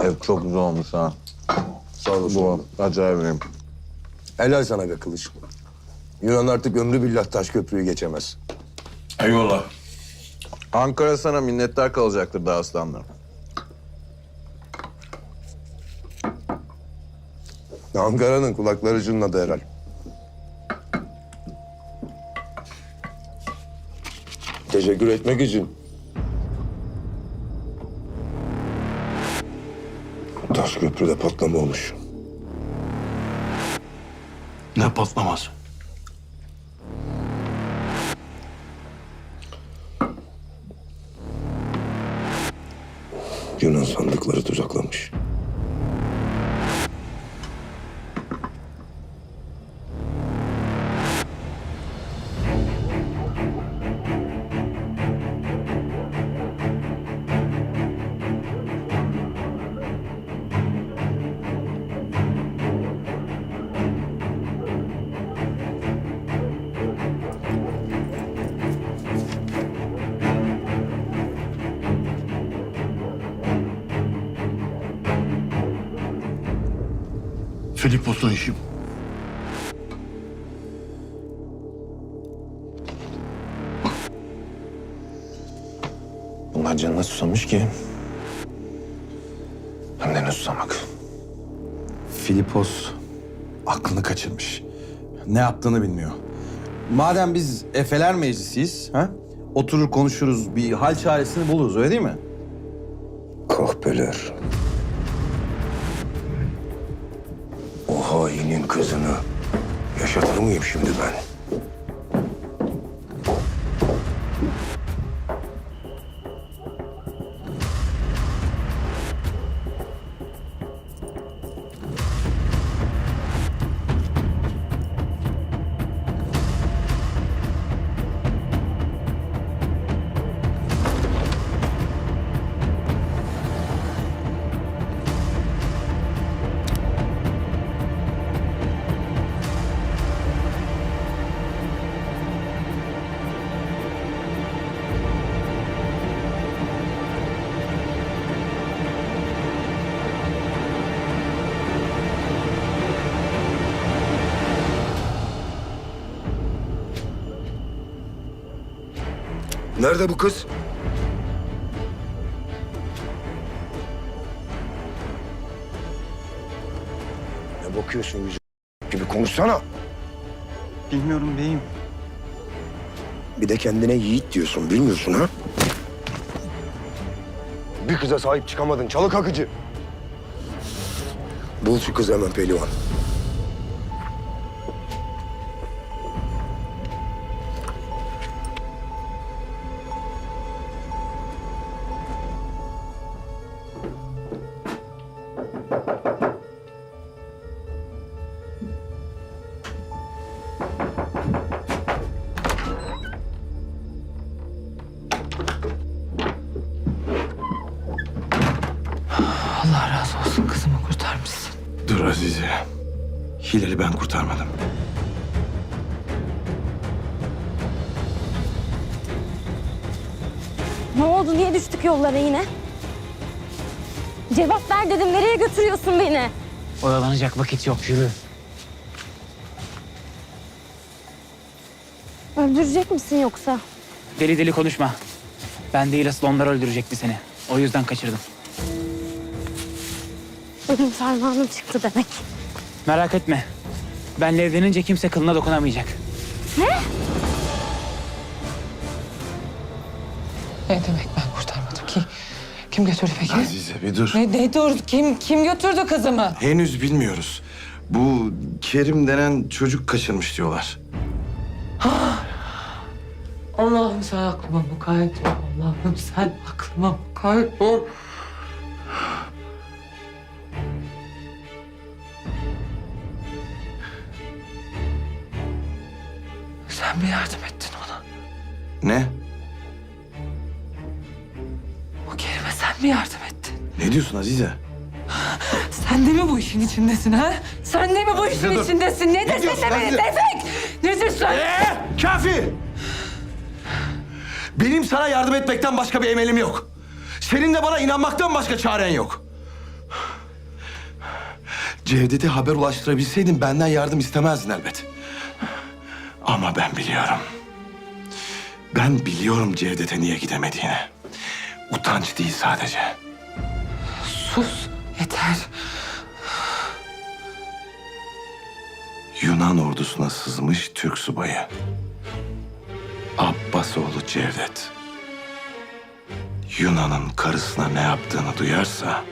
Ev çok güzel olmuş ha. Sağ olasın. Bu acayip iyiyim. Helal sana be kılıç. Yunan artık ömrü billah taş köprüyü geçemez. Eyvallah. Ankara sana minnettar kalacaktır daha aslanlar. Ankara'nın kulakları çınladı herhal. Teşekkür etmek için. Köprüde patlama olmuş. Ne patlaması? Yunan sandıkları tuzaklamış. Filipos'un işi. bu. Bunlar canına susamış ki. Hem de ne susamak. Filipos aklını kaçırmış. Ne yaptığını bilmiyor. Madem biz Efeler Meclisi'yiz, ha? Oturur konuşuruz, bir hal çaresini buluruz, öyle değil mi? Kahpeler. O hainin kızını yaşatır mıyım şimdi ben? Nerede bu kız? Ne bakıyorsun yüzü gibi konuşsana. Bilmiyorum beyim. Bir de kendine yiğit diyorsun bilmiyorsun ha? Bir kıza sahip çıkamadın çalık akıcı. Bul şu kızı hemen pehlivan. Dur Azize. Hilal'i ben kurtarmadım. Ne oldu? Niye düştük yollara yine? Cevap ver dedim. Nereye götürüyorsun beni? Oyalanacak vakit yok yürü. Öldürecek misin yoksa? Deli deli konuşma. Ben değil asıl onlar öldürecekti seni. O yüzden kaçırdım. Ölüm fermanım çıktı demek. Merak etme. Benle evlenince kimse kılına dokunamayacak. Ne demek ben kurtarmadım ki? Kim götürdü peki? Azize bir dur. Ne, ne dur? Kim kim götürdü kızımı? Henüz bilmiyoruz. Bu Kerim denen çocuk kaçırmış diyorlar. Allah'ım sen aklıma mukayyet ol. Allah'ım sen aklıma mukayyet ol. Sen mi yardım ettin ona? Ne? O Kerim'e sen mi yardım ettin? Ne diyorsun Azize? Sen de mi bu işin içindesin ha? Sen de mi bu işin dur. içindesin? Ne diyorsun desin de beni Azize? Tevfik? Ne diyorsun? Ee, kafi! Benim sana yardım etmekten başka bir emelim yok. Senin de bana inanmaktan başka çaren yok. Cevdet'e haber ulaştırabilseydin benden yardım istemezdin elbet. Ama ben biliyorum. Ben biliyorum Cevdet'e niye gidemediğini. Utanç değil sadece. Sus yeter. Yunan ordusuna sızmış Türk subayı. Abbasoğlu Cevdet. Yunan'ın karısına ne yaptığını duyarsa...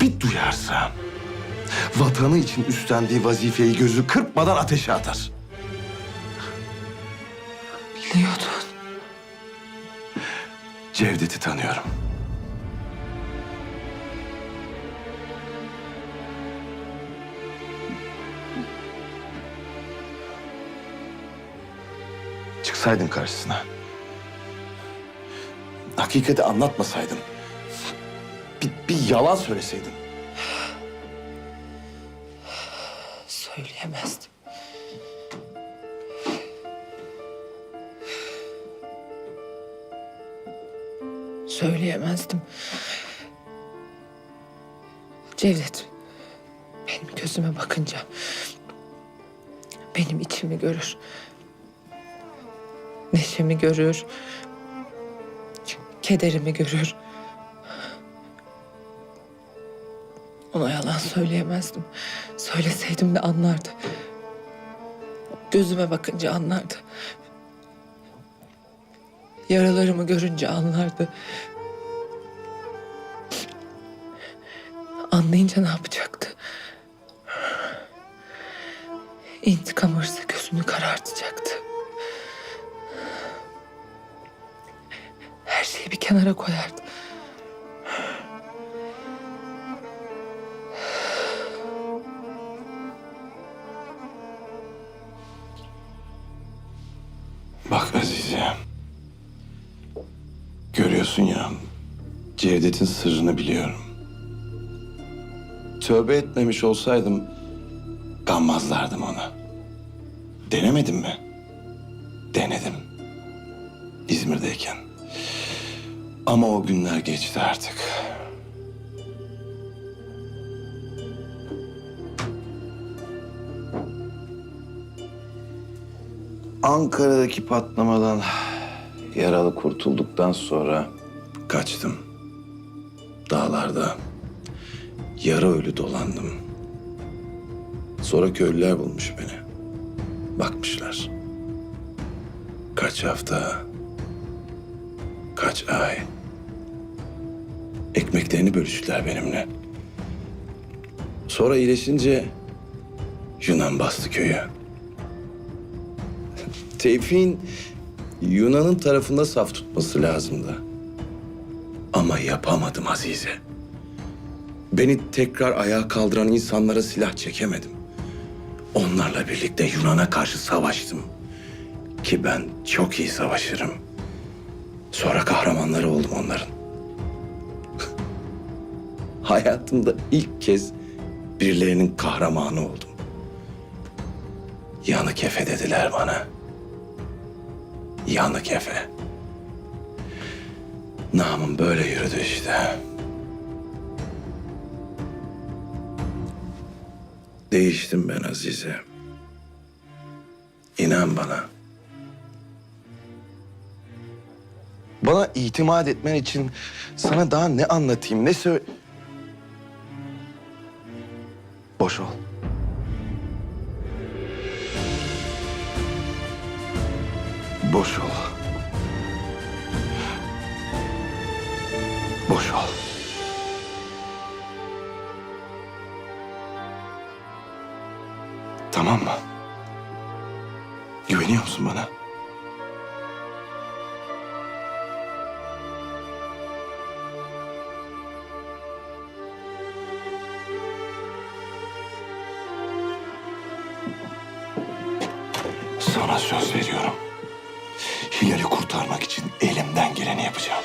Bir duyarsa... Vatanı için üstlendiği vazifeyi gözü kırpmadan ateşe atar. Biliyordun. Cevdet'i tanıyorum. Çıksaydın karşısına. Hakikati anlatmasaydın. Bir, bir yalan söyleseydin. Söyleyemezdim. Söyleyemezdim. Cevdet, benim gözüme bakınca benim içimi görür. Neşemi görür. Kederimi görür. Ona yalan söyleyemezdim. Söyleseydim de anlardı. Gözüme bakınca anlardı. Yaralarımı görünce anlardı. Anlayınca ne yapacaktı? İntikam hırsı gözünü karartacaktı. Her şeyi bir kenara koyardı. Cevdet'in sırrını biliyorum. Tövbe etmemiş olsaydım gammazlardım ona. Denemedim mi? Denedim. İzmir'deyken. Ama o günler geçti artık. Ankara'daki patlamadan yaralı kurtulduktan sonra kaçtım. Dağlarda yarı ölü dolandım. Sonra köylüler bulmuş beni. Bakmışlar. Kaç hafta, kaç ay. Ekmeklerini bölüştüler benimle. Sonra iyileşince Yunan bastı köyü. Tevfik'in Yunan'ın tarafında saf tutması lazımdı. Ama yapamadım Azize. Beni tekrar ayağa kaldıran insanlara silah çekemedim. Onlarla birlikte Yunan'a karşı savaştım. Ki ben çok iyi savaşırım. Sonra kahramanları oldum onların. Hayatımda ilk kez birilerinin kahramanı oldum. Yanık Efe dediler bana. Yanık Efe. Namım böyle yürüdü işte. Değiştim ben Azize. İnan bana. Bana itimat etmen için sana daha ne anlatayım, ne söyle... Tamam mı? Güveniyor musun bana? Sana söz veriyorum. Hilal'i kurtarmak için elimden geleni yapacağım.